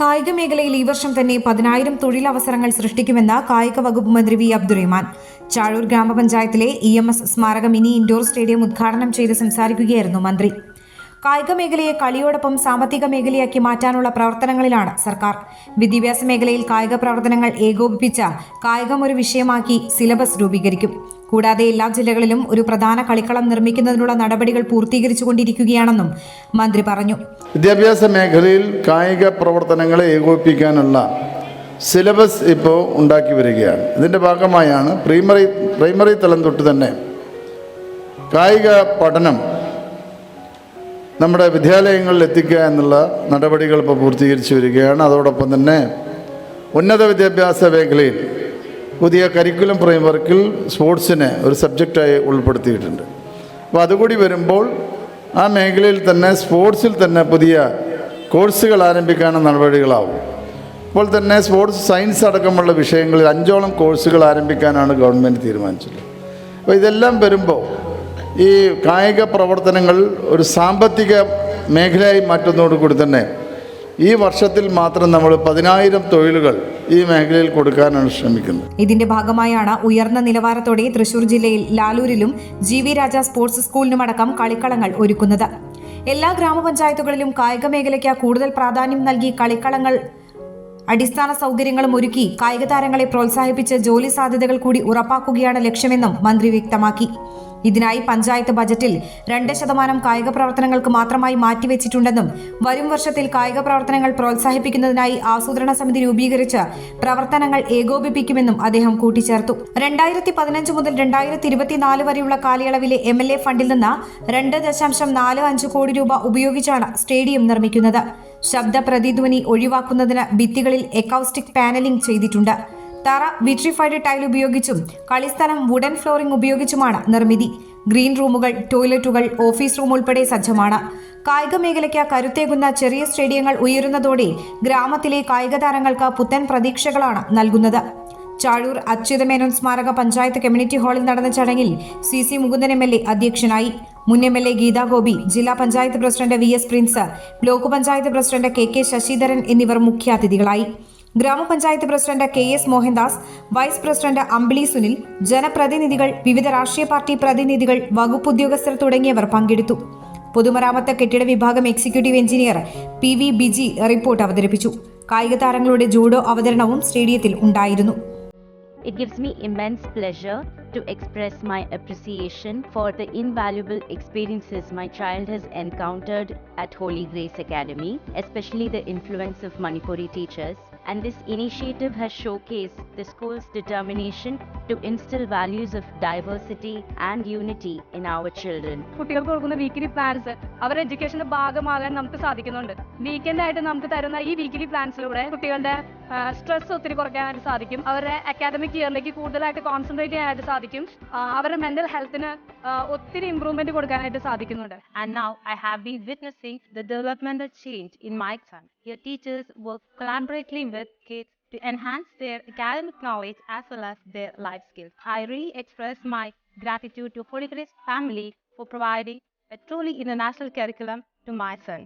കായിക മേഖലയിൽ ഈ വർഷം തന്നെ പതിനായിരം തൊഴിലവസരങ്ങൾ സൃഷ്ടിക്കുമെന്ന് കായിക വകുപ്പ് മന്ത്രി വി അബ്ദുറഹ്മാൻ. ചാഴൂർ ഗ്രാമപഞ്ചായത്തിലെ ഇ എം എസ് സ്മാരക മിനി ഇൻഡോർ സ്റ്റേഡിയം ഉദ്ഘാടനം ചെയ്ത് സംസാരിക്കുകയായിരുന്നു മന്ത്രി. കായിക മേഖലയെ കളിയോടൊപ്പം സാമ്പത്തിക മേഖലയാക്കി മാറ്റാനുള്ള പ്രവർത്തനങ്ങളിലാണ് സർക്കാർ. വിദ്യാഭ്യാസ മേഖലയിൽ കായിക പ്രവർത്തനങ്ങൾ ഏകോപിപ്പിച്ച കായികം ഒരു വിഷയമാക്കി സിലബസ് രൂപീകരിക്കും. കൂടാതെ എല്ലാ ജില്ലകളിലും ഒരു പ്രധാന കളിക്കളം നിർമ്മിക്കുന്നതിനുള്ള നടപടികൾ പൂർത്തീകരിച്ചുകൊണ്ടിരിക്കുകയാണെന്നും മന്ത്രി പറഞ്ഞു. വിദ്യാഭ്യാസ മേഖലയിൽ കായിക പ്രവർത്തനങ്ങളെ ഏകോപിപ്പിക്കാനുള്ള സിലബസ് ഇപ്പോൾ ഉണ്ടാക്കി വരികയാണ്. ഇതിന്റെ ഭാഗമായാണ് പ്രൈമറി പ്രൈമറി തലം തൊട്ട് തന്നെ കായിക പഠനം നമ്മുടെ വിദ്യാലയങ്ങളിൽ എത്തിക്കുക എന്നുള്ള നടപടികൾ ഇപ്പോൾ പൂർത്തീകരിച്ചു വരികയാണ്. അതോടൊപ്പം തന്നെ ഉന്നത വിദ്യാഭ്യാസ മേഖലയിൽ പുതിയ കരിക്കുലം ഫ്രെയിംവർക്കിൽ സ്പോർട്സിനെ ഒരു സബ്ജക്റ്റായി ഉൾപ്പെടുത്തിയിട്ടുണ്ട്. അപ്പോൾ അതുകൂടി വരുമ്പോൾ ആ മേഖലയിൽ തന്നെ സ്പോർട്സിൽ തന്നെ പുതിയ കോഴ്സുകൾ ആരംഭിക്കാനുള്ള നടപടികളാവും. ഇപ്പോൾ തന്നെ സ്പോർട്സ് സയൻസ് അടക്കമുള്ള വിഷയങ്ങളിൽ അഞ്ചോളം കോഴ്സുകൾ ആരംഭിക്കാനാണ് ഗവൺമെന്റ് തീരുമാനിച്ചത്. അപ്പോൾ ഇതെല്ലാം വരുമ്പോൾ ഈ കായിക പ്രവർത്തനങ്ങൾ ഒരു സാമ്പത്തിക മേഖലയായി മാറ്റുന്നതോടുകൂടി തന്നെ ഈ വർഷത്തിൽ മാത്രം നമ്മൾ പതിനായിരം തൊഴിലുകൾ ഈ മേഖലയിൽ കൊടുക്കാനാണ് ശ്രമിക്കുന്നത്. ഇതിന്റെ ഭാഗമായാണ് ഉയർന്ന നിലവാരത്തോടെ തൃശൂർ ജില്ലയിൽ ലാലൂരിലും ജി വി രാജ സ്പോർട്സ് സ്കൂളിനുമടക്കം കളിക്കളങ്ങൾ ഒരുക്കുന്നത്. എല്ലാ ഗ്രാമപഞ്ചായത്തുകളിലും കായിക മേഖലയ്ക്ക് കൂടുതൽ പ്രാധാന്യം നൽകി കളിക്കളങ്ങൾ അടിസ്ഥാന സൗകര്യങ്ങളും ഒരുക്കി കായിക താരങ്ങളെ പ്രോത്സാഹിപ്പിച്ച് ജോലി സാധ്യതകൾ കൂടി ഉറപ്പാക്കുകയാണ് ലക്ഷ്യമെന്നും മന്ത്രി വ്യക്തമാക്കി. ഇതിനായി പഞ്ചായത്ത് ബജറ്റിൽ രണ്ട് ശതമാനം കായിക പ്രവർത്തനങ്ങൾക്ക് മാത്രമായി മാറ്റിവെച്ചിട്ടുണ്ടെന്നും വരും വർഷത്തിൽ കായിക പ്രവർത്തനങ്ങൾ പ്രോത്സാഹിപ്പിക്കുന്നതിനായി ആസൂത്രണ സമിതി രൂപീകരിച്ച് പ്രവർത്തനങ്ങൾ ഏകോപിപ്പിക്കുമെന്നും അദ്ദേഹം കൂട്ടിച്ചേർത്തു. രണ്ടായിരത്തി പതിനഞ്ച് മുതൽ രണ്ടായിരത്തി ഇരുപത്തിനാല് വരെയുള്ള കാലയളവിലെ എം എൽ എ ഫണ്ടിൽ നിന്ന് രണ്ട് ദശാംശം നാല് അഞ്ച് കോടി രൂപ ഉപയോഗിച്ചാണ് സ്റ്റേഡിയം നിർമ്മിക്കുന്നത്. ശബ്ദ പ്രതിധ്വനി ഒഴിവാക്കുന്നതിന് ഭിത്തികളിൽ എക്കൗസ്റ്റിക് പാനലിംഗ് ചെയ്തിട്ടുണ്ട്. തറ വിട്രിഫൈഡ് ടൈൽ ഉപയോഗിച്ചും കളിസ്ഥലം വുഡൻ ഫ്ലോറിംഗ് ഉപയോഗിച്ചുമാണ് നിർമ്മിതി. ഗ്രീൻ റൂമുകൾ ടോയ്ലറ്റുകൾ ഓഫീസ് റൂം ഉൾപ്പെടെ സജ്ജമാണ്. കായിക മേഖലയ്ക്ക് കരുത്തേകുന്ന ചെറിയ സ്റ്റേഡിയങ്ങൾ ഉയരുന്നതോടെ ഗ്രാമത്തിലെ കായിക താരങ്ങൾക്ക് പുത്തൻ പ്രതീക്ഷകളാണ് നൽകുന്നത്. ചാഴൂർ അച്യുതമേനോൻ സ്മാരക പഞ്ചായത്ത് കമ്മ്യൂണിറ്റി ഹാളിൽ നടന്ന ചടങ്ങിൽ C C Mukundan M L A അധ്യക്ഷനായി. മുൻ M L A Geetha Gopi ജില്ലാ panchayat president V S Prince block panchayat president K K Sasidharan എന്നിവർ മുഖ്യാതിഥികളായി. ഗ്രാമപഞ്ചായത്ത് president K S Mohandas vice president Ambili Sunil ജനപ്രതിനിധികൾ വിവിധ രാഷ്ട്രീയ പാർട്ടി പ്രതിനിധികൾ വകുപ്പ് ഉദ്യോഗസ്ഥർ തുടങ്ങിയവർ പങ്കെടുത്തു. പൊതുമരാമത്ത് കെട്ടിട വിഭാഗം executive engineer P V Biji report അവതരിപ്പിച്ചു. കായിക താരങ്ങളുടെ ജൂഡോ അവതരണവും സ്റ്റേഡിയത്തിൽ ഉണ്ടായിരുന്നു. It gives me immense pleasure to express my appreciation for the invaluable experiences my child has encountered at Holy Grace Academy, especially the influence of Manipuri teachers. And this initiative has showcased the school's determination to instill values of diversity and unity in our children. കുട്ടികൾക്ക് കൊടുക്കുന്ന weekly plans അവർ എഡ്യൂക്കേഷന്റെ ഭാഗമാകാൻ നമുക്ക് സാധിക്കുന്നുണ്ട് weekend ആയിട്ട് നമുക്ക് തരുന്ന ഈ weekly പ്ലാൻസിലൂടെ കുട്ടികളുടെ സ്ട്രെസ് ഒത്തിരി കുറയ്ക്കാനായിട്ട് സാധിക്കും. അവരുടെ അക്കാദമിക് ഇയറിലേക്ക് കൂടുതലായിട്ട് കോൺസെൻട്രേറ്റ് ചെയ്യാനായിട്ട് സാധിക്കും. അവരുടെ മെന്റൽ ഹെൽത്തിന് ഒത്തിരി ഇംപ്രൂവ്മെന്റ് കൊടുക്കാനായിട്ട് സാധിക്കുന്നുണ്ട്. And now I have been witnessing the developmental change in my son your teachers work collaboratively with kids to enhance their academic knowledge as well as their life skills I re express my gratitude to Holy Grace family for providing a truly international curriculum to my son